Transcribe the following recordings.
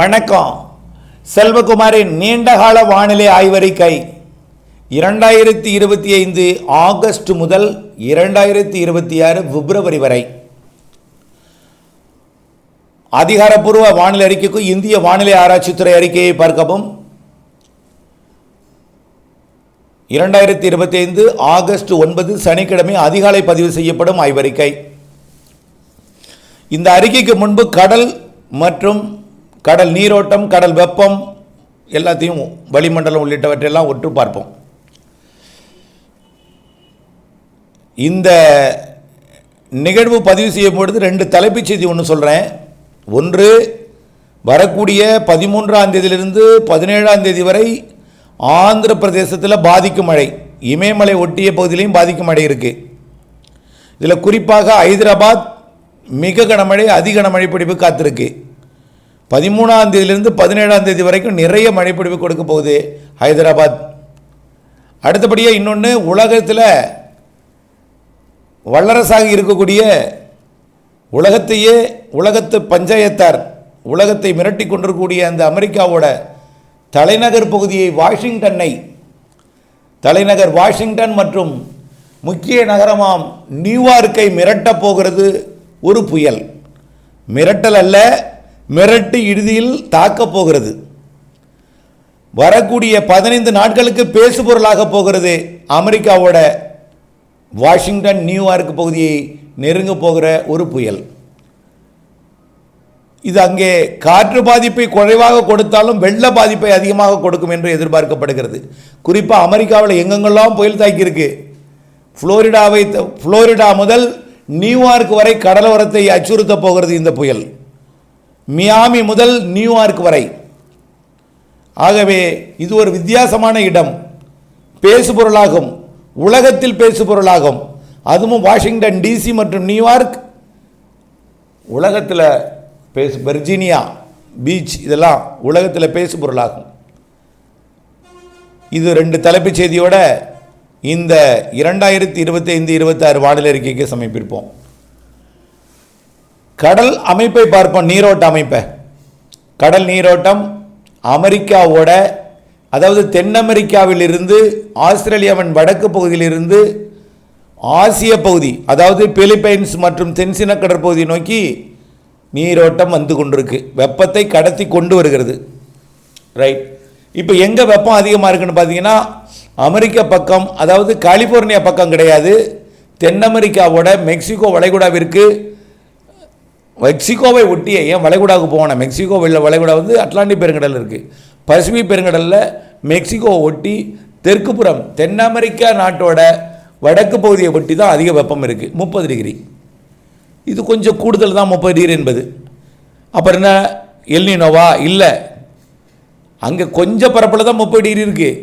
வணக்கம். செல்வகுமாரின் நீண்டகால வானிலை ஆய்வறிக்கை. இரண்டாயிரத்தி இருபத்தி ஐந்து ஆகஸ்ட் முதல் இரண்டாயிரத்தி இருபத்தி ஆறு பிப்ரவரி வரை. அதிகாரப்பூர்வ வானிலை அறிக்கைக்கும் இந்திய வானிலை ஆராய்ச்சித்துறை அறிக்கையை பார்க்கவும். இரண்டாயிரத்தி இருபத்தி ஐந்து ஆகஸ்ட் ஒன்பது சனிக்கிழமை அதிகாலை பதிவு செய்யப்படும் ஆய்வறிக்கை. இந்த அறிக்கைக்கு முன்பு கடல் மற்றும் கடல் நீரோட்டம் கடல் வெப்பம் எல்லாத்தையும் வளிமண்டலம் உள்ளிட்டவற்றையெல்லாம் ஒற்று பார்ப்போம். இந்த நிகழ்வு பதிவு செய்யும் பொழுது ரெண்டு தலைப்புச் செய்தி ஒன்று சொல்கிறேன் ஒன்று வரக்கூடிய பதிமூன்றாம் தேதியிலிருந்து பதினேழாம் தேதி வரை ஆந்திர பிரதேசத்தில் பாதிக்கும் மழை. இமயமலை ஒட்டிய பகுதியிலையும் பாதிக்கும் மழை இருக்குது இதில் குறிப்பாக ஹைதராபாத் மிக கனமழை அதிக கனமழை பிடிப்பு காத்திருக்கு. பதிமூணாம் தேதியிலிருந்து பதினேழாம் தேதி வரைக்கும் நிறைய மழைப்பிடிப்பு கொடுக்க போகுது ஹைதராபாத். அடுத்தபடியாக இன்னொன்று உலகத்தில் வல்லரசாக இருக்கக்கூடிய உலகத்தையே உலகத்து பஞ்சாயத்தார் உலகத்தை மிரட்டி கொண்டிருக்கக்கூடிய அந்த அமெரிக்காவோட தலைநகர் பகுதியை வாஷிங்டனை தலைநகர் வாஷிங்டன் மற்றும் முக்கிய நகரமாம் நியூயார்க்கை மிரட்டப் போகிறது ஒரு புயல். மிரட்டல் அல்ல மிரட்டி இறுதியில் தாக்கப் போகிறது. வரக்கூடிய பதினைந்து நாட்களுக்கு பேசுபொருளாக போகிறது அமெரிக்காவோட வாஷிங்டன் நியூயார்க் பகுதியை நெருங்க போகிற ஒரு புயல். இது அங்கே காற்று பாதிப்பை குறைவாக கொடுத்தாலும் வெள்ள பாதிப்பை அதிகமாக கொடுக்கும் என்று எதிர்பார்க்கப்படுகிறது. குறிப்பாக அமெரிக்காவில் எங்கெங்கெல்லாம் புயல் தாக்கியிருக்கு. ஃப்ளோரிடாவை த- முதல் நியூயார்க் வரை கடலோரத்தை அச்சுறுத்த போகிறது இந்த புயல். மியாமி முதல் நியூயார்க் வரை. ஆகவே இது ஒரு வித்தியாசமான இடம். பேசுபொருளாகும். உலகத்தில் பேசுபொருளாகும். அதுவும் வாஷிங்டன் டிசி மற்றும் நியூயார்க் உலகத்தில் பேசு வெர்ஜீனியா பீச் இதெல்லாம் உலகத்தில் பேசுபொருளாகும். இது ரெண்டு தலைப்புச் செய்தியோட இந்த இரண்டாயிரத்தி இருபத்தைந்து இருபத்தாறு வானிலை அறிக்கைக்கு சமர்ப்பிப்போம். கடல் அமைப்பை பார்ப்போம் நீரோட்ட அமைப்பை. கடல் நீரோட்டம் அமெரிக்காவோட அதாவது தென் அமெரிக்காவிலிருந்து ஆஸ்திரேலியாவின் வடக்கு பகுதியிலிருந்து ஆசிய பகுதி அதாவது பிலிப்பைன்ஸ் மற்றும் தென்சின கடற்பகுதியை நோக்கி நீரோட்டம் வந்து கொண்டிருக்கு. வெப்பத்தை கடத்தி கொண்டு வருகிறது. ரைட் இப்போ எங்கே வெப்பம் அதிகமாக இருக்குன்னு பார்த்தீங்கன்னா அமெரிக்க பக்கம் அதாவது கலிஃபோர்னியா பக்கம் கிடையாது தென் அமெரிக்காவோட மெக்சிகோ வளைகுடாவிற்கு மெக்சிகோவை ஒட்டிய ஏன் வளைகுடாவுக்கு போகணும்? மெக்சிகோ வெள்ள வளைகுடா வந்து அட்லாண்டிக் பெருங்கடல் இருக்குது பசிபிக் பெருங்கடலில் மெக்சிகோவை ஒட்டி தெற்குப்புறம் தென் அமெரிக்கா நாட்டோட வடக்கு பகுதியை ஒட்டி தான் அதிக வெப்பம் இருக்குது முப்பது டிகிரி. இது கொஞ்சம் கூடுதல் தான் முப்பது டிகிரி என்பது. அப்புறம் என்ன? எல்னினோவா இல்லை. அங்கே கொஞ்சம் பரப்பில் தான் முப்பது டிகிரி இருக்குது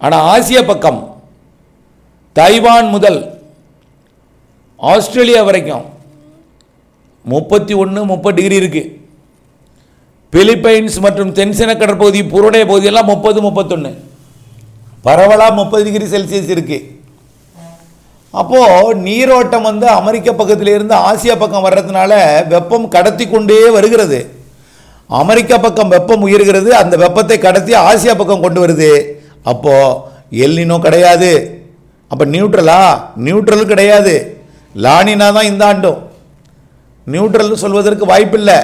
ஆனால் ஆசிய பக்கம் தைவான் முதல் ஆஸ்திரேலியா வரைக்கும் முப்பத்தி ஒன்று முப்பது டிகிரி இருக்குது பிலிப்பைன்ஸ் மற்றும் தென்சின கடற்பகுதி புருடைய பகுதியெல்லாம் முப்பது முப்பத்தொன்று பரவலாக முப்பது டிகிரி செல்சியஸ் இருக்குது அப்போது நீரோட்டம் வந்து அமெரிக்க பக்கத்திலிருந்து ஆசியா பக்கம் வர்றதுனால வெப்பம் கடத்தி கொண்டே வருகிறது. அமெரிக்கா பக்கம் வெப்பம் உயர்கிறது அந்த வெப்பத்தை கடத்தி ஆசியா பக்கம் கொண்டு வருது. அப்போது எல்லினோ கிடையாது. அப்போ நியூட்ரலா? நியூட்ரல் கிடையாது. லானினா தான் இந்த ஆண்டும். நியூட்ரல்னு சொல்வதற்கு வாய்ப்பில்லை.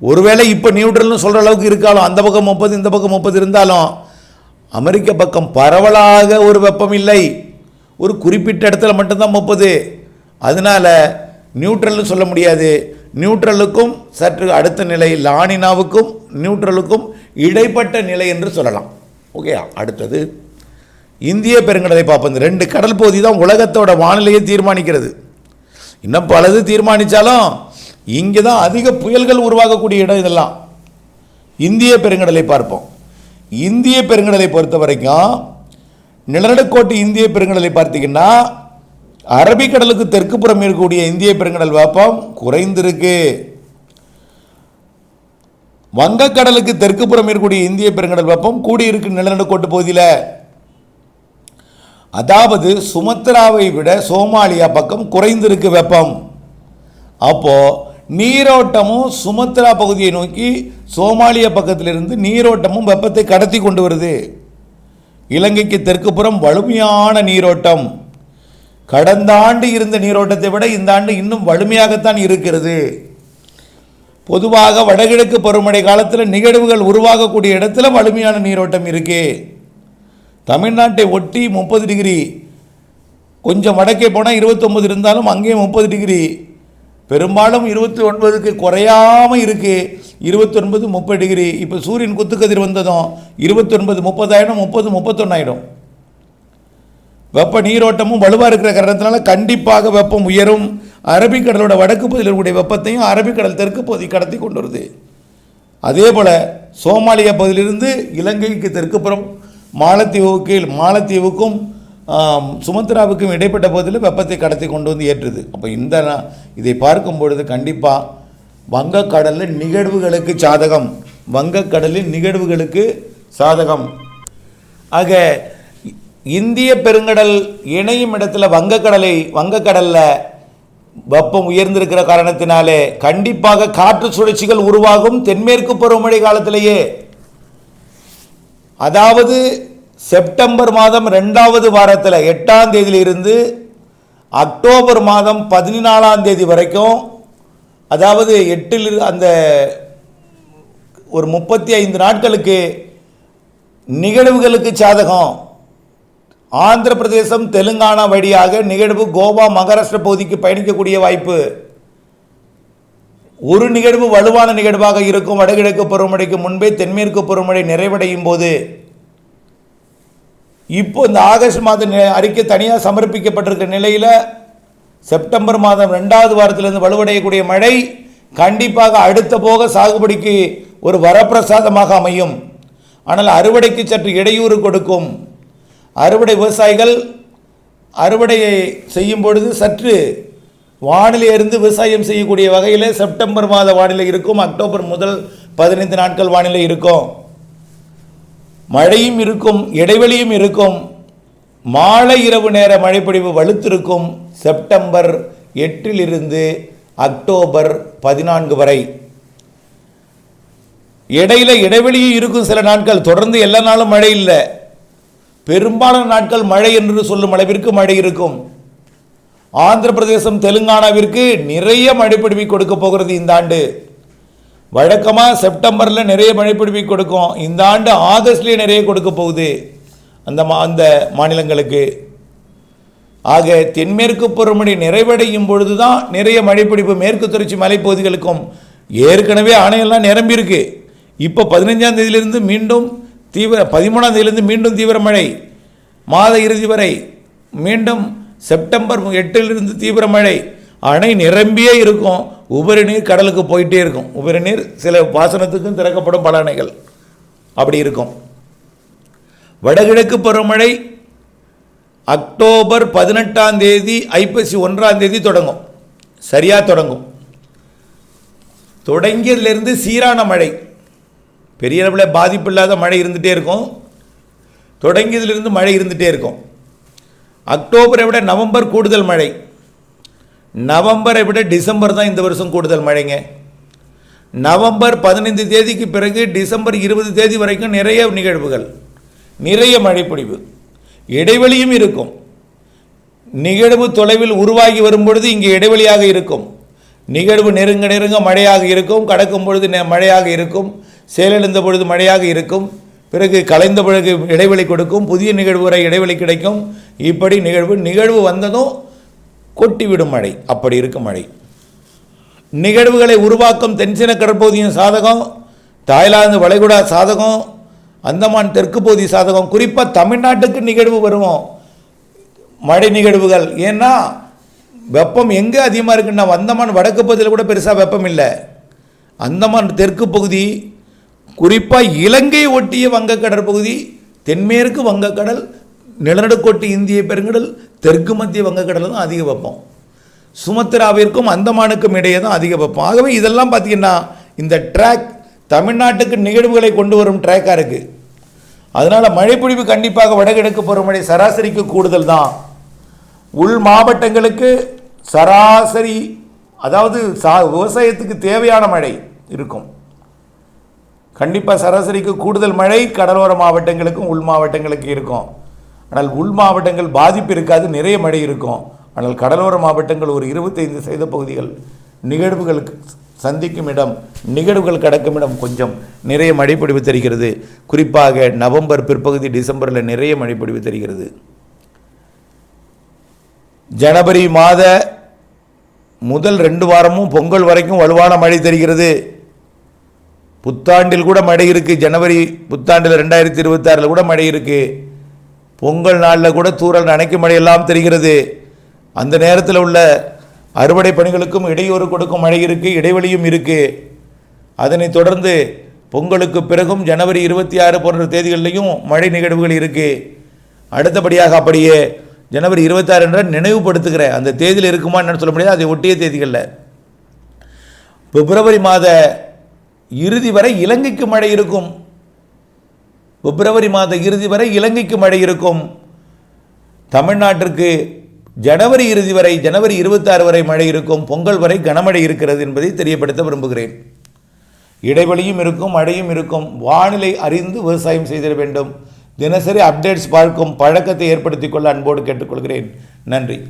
ஒருவேளை இப்போ நியூட்ரல்னு சொல்கிற அளவுக்கு இருக்காலும் அந்த பக்கம் முப்பது இந்த பக்கம் முப்பது இருந்தாலும் அமெரிக்க பக்கம் பரவலாக ஒரு வெப்பம் இல்லை. ஒரு குறிப்பிட்ட இடத்துல மட்டும்தான் முப்பது. அதனால நியூட்ரல்னு சொல்ல முடியாது. நியூட்ரலுக்கும் சற்று அடுத்த நிலை லானினாவுக்கும் நியூட்ரலுக்கும் இடைப்பட்ட நிலை என்று சொல்லலாம். ஓகே அடுத்தது. இந்திய பெருங்கடலை பார்ப்போம் இந்த ரெண்டு கடல் பகுதி தான் உலகத்தோட வானிலையை தீர்மானிக்கிறது. இன்னும் பலது தீர்மானித்தாலும் இங்கே தான் அதிக புயல்கள் உருவாகக்கூடிய இடம் இதெல்லாம். இந்திய பெருங்கடலை பார்ப்போம். இந்திய பெருங்கடலை பொறுத்த வரைக்கும் நிலநடுக்கோட்டு இந்திய பெருங்கடலை பார்த்தீங்கன்னா அரபிக்கடலுக்கு தெற்கு புறம் இருக்கக்கூடிய இந்திய பெருங்கடல் வெப்பம் குறைந்திருக்கு. வங்கக்கடலுக்கு தெற்கு புறம் இருக்கக்கூடிய இந்திய பெருங்கடல் வெப்பம் கூடியிருக்கு நிலநடுக்கோட்டு பகுதியில். அதாவது சுமத்ராவை விட சோமாலியா பக்கம் குறைந்திருக்கு வெப்பம். அப்போது நீரோட்டமும் சுமத்ரா பகுதியை நோக்கி சோமாலியா பக்கத்திலிருந்து நீரோட்டமும் வெப்பத்தை கடத்தி கொண்டு வருது. இலங்கைக்கு தெற்கு புறம் வலிமையான நீரோட்டம். கடந்த ஆண்டு இருந்த நீரோட்டத்தை விட இந்த ஆண்டு இன்னும் வலிமையாகத்தான் இருக்கிறது. பொதுவாக வடகிழக்கு பருவமழை காலத்தில் நிகழ்வுகள் உருவாகக்கூடிய இடத்துல வலிமையான நீரோட்டம் இருக்குது தமிழ்நாட்டை ஒட்டி முப்பது டிகிரி. கொஞ்சம் வடக்கே போனால் இருபத்தொம்பது இருந்தாலும் அங்கேயும் முப்பது டிகிரி. பெரும்பாலும் இருபத்தி ஒன்பதுக்கு குறையாமல் இருக்குது இருபத்தொன்பது முப்பது டிகிரி. இப்போ சூரியன் குத்துக்கதிர் வந்ததும் இருபத்தொன்பது முப்பதாயிரம் முப்பது முப்பத்தொன்னாயிரம் வெப்ப நீரோட்டமும் வலுவாக இருக்கிற காரணத்தினால கண்டிப்பாக வெப்பம் உயரும். அரபிக்கடலோட வடக்கு பகுதியில் இருக்கக்கூடிய வெப்பத்தையும் அரபிக்கடல் தெற்கு பகுதி கடத்தி கொண்டு வருது. அதே போல் சோமாலியா பகுதியிலிருந்து இலங்கைக்கு தெற்குப்புறம் மாலத்தீவுக்கு மாலத்தீவுக்கும் சுமத்ராவுக்கும் இடைப்பட்ட பகுதியில் வெப்பத்தை கடத்தி கொண்டு வந்து ஏற்றுது. அப்போ இந்த இதை பார்க்கும் பொழுது கண்டிப்பாக வங்கக்கடலில் நிகழ்வுகளுக்கு சாதகம். வங்கக்கடலின் நிகழ்வுகளுக்கு சாதகம். ஆக இந்திய பெருங்கடல் இணையும் இடத்துல வங்கக்கடலை வங்கக்கடலில் வெப்பம் உயர்ந்திருக்கிற காரணத்தினாலே கண்டிப்பாக காற்று சுழற்சிகள் உருவாகும். தென்மேற்கு பருவமழை காலத்திலேயே அதாவது செப்டம்பர் மாதம் ரெண்டாவது வாரத்தில் எட்டாம் தேதியிலிருந்து அக்டோபர் மாதம் பதினாலாம் தேதி வரைக்கும் அதாவது எட்டில் அந்த ஒரு முப்பத்தி ஐந்து நாட்களுக்கு நிகழ்வுகளுக்கு சாதகம். ஆந்திர பிரதேசம் தெலுங்கானா வழியாக நிகழ்வு கோவா மகாராஷ்டிர பகுதிக்கு பயணிக்கக்கூடிய வாய்ப்பு. ஒரு நிகழ்வு வலுவான நிகழ்வாக இருக்கும். வடகிழக்கு பருவமழைக்கு முன்பே தென்மேற்கு பருவமழை நிறைவடையும் போது இப்போ இந்த ஆகஸ்ட் மாத அறிக்கை தனியாக சமர்ப்பிக்கப்பட்டிருக்கிற நிலையில் செப்டம்பர் மாதம் ரெண்டாவது வாரத்திலிருந்து வலுவடையக்கூடிய மழை கண்டிப்பாக அடுத்த போக சாகுபடிக்கு ஒரு வரப்பிரசாதமாக அமையும். ஆனால் அறுவடைக்கு சற்று இடையூறு கொடுக்கும். அறுவடை விவசாயிகள் அறுவடையை செய்யும் பொழுது சற்று வானிலை இருந்து விவசாயம் செய்யக்கூடிய வகையில் செப்டம்பர் மாத வானிலை இருக்கும் அக்டோபர் முதல் பதினைந்து நாட்கள் வானிலை இருக்கும். மழையும் இருக்கும் இடைவெளியும் இருக்கும். மாலை இரவு நேர மழைப்பொழிவு வலுத்திருக்கும் செப்டம்பர் எட்டிலிருந்து அக்டோபர் பதினான்கு வரை. இடையில இடைவெளியும் இருக்கும் சில நாட்கள் தொடர்ந்து எல்லா நாளும் மழை இல்லை. பெரும்பாலான நாட்கள் மழை என்று சொல்லும் அளவிற்கு மழை இருக்கும். ஆந்திர பிரதேசம் தெலுங்கானாவிற்கு நிறைய மழைப்பொழிவை கொடுக்க போகிறது இந்த ஆண்டு. வழக்கமாக செப்டம்பரில் நிறைய மழைப்பொழிவை கொடுக்கும். இந்த ஆண்டு ஆகஸ்ட்லேயே நிறைய கொடுக்க போகுது அந்த மா அந்த மாநிலங்களுக்கு. ஆக தென்மேற்கு பருவமழை நிறைவடையும் பொழுது தான் நிறைய மழைப்பிடிப்பு மேற்கு தொடர்ச்சி மலைப்பகுதிகளுக்கும் ஏற்கனவே அணையெல்லாம் நிரம்பியிருக்கு. இப்போ பதினஞ்சாம் தேதியிலிருந்து மீண்டும் தீவிர பதிமூணாம் தேதியிலிருந்து மீண்டும் தீவிர மழை. மாத இறுதி வரை மீண்டும் செப்டம்பர் எட்டிலிருந்து தீவிர மழை. அணை நிரம்பியே இருக்கும். உபரி நீர் கடலுக்கு போயிட்டே இருக்கும். உபரி நீர் சில பாசனத்துக்கும் திறக்கப்படும் பல அணைகள். அப்படி இருக்கும். வடகிழக்கு பருவமழை அக்டோபர் பதினெட்டாம் தேதி ஐப்பசி ஒன்றாம் தேதி தொடங்கும். சரியாக தொடங்கும். தொடங்கியதுலேருந்து சீரான மழை. பெரிய அளவில் பாதிப்பு இல்லாத மழை இருந்துகிட்டே இருக்கும். தொடங்கியதுலேருந்து மழை இருந்துகிட்டே இருக்கும். அக்டோபரை விட நவம்பர் கூடுதல் மழை. நவம்பரை விட டிசம்பர் தான் இந்த வருஷம் கூடுதல் மழைங்க. நவம்பர் பதினைந்து தேதிக்கு பிறகு டிசம்பர் இருபது தேதி வரைக்கும் நிறைய நிகழ்வுகள். நிறைய மழைப்பொழிவு. இடைவெளியும் இருக்கும். நிகழ்வு தொலைவில் உருவாகி வரும்பொழுது இங்கே இடைவெளியாக இருக்கும். நிகழ்வு நெருங்க நெருங்க மழையாக இருக்கும். கடக்கும் பொழுது நெ- மழையாக இருக்கும். செயலிழந்த பொழுது மழையாக இருக்கும். பிறகு கலைந்த பிறகு இடைவெளி கொடுக்கும் புதிய நிகழ்வு வரை இடைவெளி கிடைக்கும். இப்படி நிகழ்வு நிகழ்வு வந்ததும் கொட்டிவிடும் மழை. அப்படி இருக்கும் மழை. நிகழ்வுகளை உருவாக்கும் தென்சின கடற்பகுதியின் சாதகம் தாய்லாந்து வளைகுடா சாதகம் அந்தமான் தெற்கு பகுதி சாதகம் குறிப்பாக தமிழ்நாட்டுக்கு நிகழ்வு வருவோம் மழை நிகழ்வுகள். ஏன்னா வெப்பம் எங்கே அதிகமாக இருக்குன்னா அந்தமான் வடக்கு பகுதியில் கூட பெருசாக வெப்பம் இல்லை. அந்தமான் தெற்கு பகுதி குறிப்பாக இலங்கை ஒட்டிய வங்கக்கடல் பகுதி தென்மேற்கு வங்கக்கடல் நிலநடுக்கோட்டு இந்திய பெருங்கடல் தெற்கு மத்திய வங்கக்கடல் தான் அதிக வெப்பம். சுமத்ராவிற்கும் அந்தமானுக்கும் இடையே தான் அதிக வெப்பம். ஆகவே இதெல்லாம் பார்த்தீங்கன்னா இந்த ட்ராக் தமிழ்நாட்டுக்கு நிகழ்வுகளை கொண்டு வரும் ட்ராக்காக இருக்குது அதனால் மழைப்பொழிவு கண்டிப்பாக வடகிழக்கு பருவமழை சராசரிக்கு கூடுதல் தான். உள் மாவட்டங்களுக்கு சராசரி அதாவது சா விவசாயத்துக்கு தேவையான மழை இருக்கும். கண்டிப்பாக சராசரிக்கு கூடுதல் மழை கடலோர மாவட்டங்களுக்கும் உள் மாவட்டங்களுக்கு இருக்கும். ஆனால் உள் மாவட்டங்கள் பாதிப்பு இருக்காது நிறைய மழை இருக்கும். ஆனால் கடலோர மாவட்டங்கள் ஒரு இருபத்தைந்து சதவீத பகுதிகள் நிகழ்வுகளுக்கு சந்திக்கும் இடம் நிகழ்வுகள் கடக்கும் இடம் கொஞ்சம் நிறைய மழை தருகிறது. தெரிகிறது குறிப்பாக நவம்பர் பிற்பகுதி டிசம்பரில் நிறைய மழை தருகிறது தெரிகிறது. ஜனவரி மாத முதல் ரெண்டு வாரமும் பொங்கல் வரைக்கும் வலுவான மழை தெரிகிறது. புத்தாண்டில் கூட மழை இருக்குது ஜனவரி புத்தாண்டில் ரெண்டாயிரத்தி இருபத்தாறில் கூட மழை இருக்குது பொங்கல் நாளில் கூட தூரல் நனைக்கும் மழையெல்லாம் தெரிகிறது. அந்த நேரத்தில் உள்ள அறுவடை பணிகளுக்கும் இடையூறு கொடுக்கும் மழை இருக்குது இடைவெளியும் இருக்குது அதனைத் தொடர்ந்து பொங்கலுக்கு பிறகும் ஜனவரி இருபத்தி ஆறு போன்ற தேதிகளிலையும் மழை நிகழ்வுகள் இருக்குது அடுத்தபடியாக அப்படியே ஜனவரி இருபத்தாறு என்ற நினைவுபடுத்துகிறேன் அந்த தேதியில் இருக்குமா என்னன்னு சொல்ல முடியாது? அதை ஒட்டிய தேதிகளில். பிப்ரவரி மாத இறுதி வரை இலங்கைக்கு மழை இருக்கும். பிப்ரவரி மாத இறுதி வரை இலங்கைக்கு மழை இருக்கும். தமிழ்நாட்டிற்கு ஜனவரி இறுதி வரை ஜனவரி இருபத்தாறு வரை மழை இருக்கும். பொங்கல் வரை கனமழை இருக்கிறது என்பதை தெரியப்படுத்த விரும்புகிறேன். இடைவெளியும் இருக்கும் மழையும் இருக்கும். வானிலை அறிந்து விவசாயம் செய்திட வேண்டும். தினசரி அப்டேட்ஸ் பார்க்கும் பழக்கத்தை ஏற்படுத்திக் கொள்ள அன்போடு கேட்டுக்கொள்கிறேன். நன்றி.